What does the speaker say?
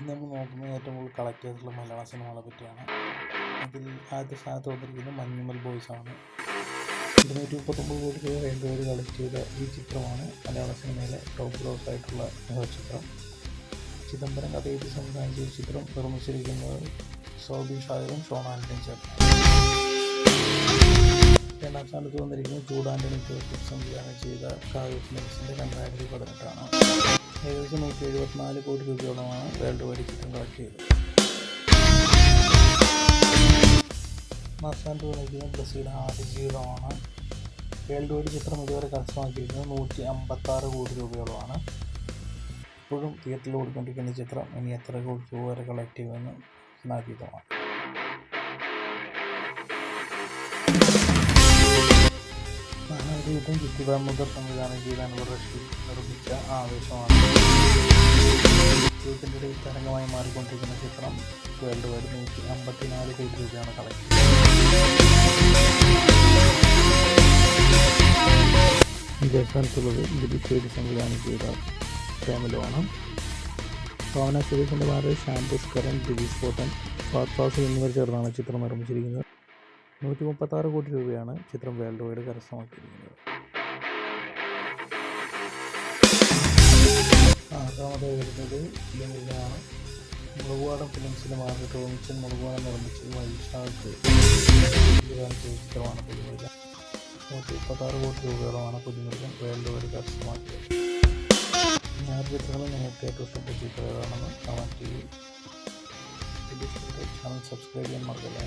ഇന്ന് നമ്മൾ നോക്കുന്നത് ഏറ്റവും കൂടുതൽ കളക്ട് ചെയ്തിട്ടുള്ള മലയാള സിനിമകളെ പറ്റിയാണ്. അതിൽ ആദ്യത്തെ സ്ഥാനത്ത് വന്നിരിക്കുന്നത് മഞ്ഞുമൽ ബോയ്സ് ആണ്. ഇരുന്നൂറ്റി മുപ്പത്തൊമ്പത് കോടി രൂപ രണ്ടുപേര് കളക്ട് ചെയ്ത ഈ ചിത്രമാണ് മലയാള സിനിമയിലെ ടോപ്പ് ഗ്രോസ് ആയിട്ടുള്ള ചിത്രം. ചിദംബരം കഥ എഴുതി സംവിധാനം ചെയ്ത ചിത്രം നിർമ്മിച്ചിരിക്കുന്നത് സൗബി ഷായറും ഷോൺ ആന്റണിയും ചേർന്നാണ്. രണ്ടാം സ്ഥാനത്ത് വന്നിരിക്കുന്നത് ചൂടാന്റെ ആന്റണി സംവിധാനം ചെയ്ത കാവ്യ ഫിലിംസിന്റെ രണ്ടായിരത്തി പതിനെട്ടാണ്. ഏകദേശം നൂറ്റി എഴുപത്തിനാല് കോടി രൂപയോളമാണ് വേൾഡ് വൈഡ് ചിത്രം കളക്ട് ചെയ്തത് മസാൻ വന്നിരിക്കുന്നത് ബ്രസീലിന് ആദ്യ ജീവിതമാണ്. വേൾഡ് വൈഡ് ചിത്രം ഇതുവരെ കരസ്ഥമാക്കിയിരിക്കുന്നത് നൂറ്റി അമ്പത്താറ് കോടി രൂപയോളമാണ്. ഇപ്പോഴും തിയേറ്ററിൽ ഓടിക്കൊണ്ടിരിക്കുന്ന ചിത്രം ഇനി എത്ര കോടി രൂപ വരെ കളക്ട് ചെയ്യുമെന്ന് നാതീതമാണ് മഹാഗീതം ജിത്തി ദാമോദർ സംവിധാനം ചെയ്ത അൻവർ റഷീദ് നിർമ്മിച്ച ആവേശമാണ്. യൂത്തിന്റെ ഇടയിൽ തരംഗമായി മാറിക്കൊണ്ടിരിക്കുന്ന ചിത്രം വേൾഡ് വൈഡ് നൂറ്റി അമ്പത്തിനാല് കോടി രൂപയാണ് കളക്ട് അഞ്ചാം സ്ഥാനത്തുള്ളത് ദിലീപ് സേതി സംവിധാനം ചെയ്ത ഫാമിലുമാണ് ഭാവന സുരേഷിന്റെ ഭാര്യ ശ്യാം പുഷ്കരൻ കോട്ടൻ ഫാസ് ഫാസിൽ എന്നിവർ ചേർന്നാണ് ചിത്രം നിർമ്മിച്ചിരിക്കുന്നത്. നൂറ്റി മുപ്പത്താറ് കോടി രൂപയാണ് ചിത്രം വേൾഡ് വൈഡ് കരസ്ഥമാക്കിയിരിക്കുന്നത്. ആറാമത് വരുന്നത് ഫിലിമിലാണ് മുളകുവാടം ഫിലിംസിലെ മാർക്കറ്റ് ഓമിച്ചൻ മുളകുവാടം നിർമ്മിച്ചത് വൈശാഖ് ചിത്രമാണ് പുതുമുരുകൻ നൂറ്റി മുപ്പത്താറ് കോടി രൂപയോളമാണ് പുതുമുരുകൻ വേൾഡ് വൈഡ് കരസ്ഥമാക്കിയത്. ഞാൻ ചിത്രങ്ങളിൽ നിങ്ങൾക്ക് ഏറ്റവും ഇഷ്ടപ്പെട്ട ചിത്രം ഏതാണെന്ന് കമന്റ് ചെയ്യും ചാനൽ സബ്സ്ക്രൈബ് ചെയ്യാൻ മറക്കല്ലേ?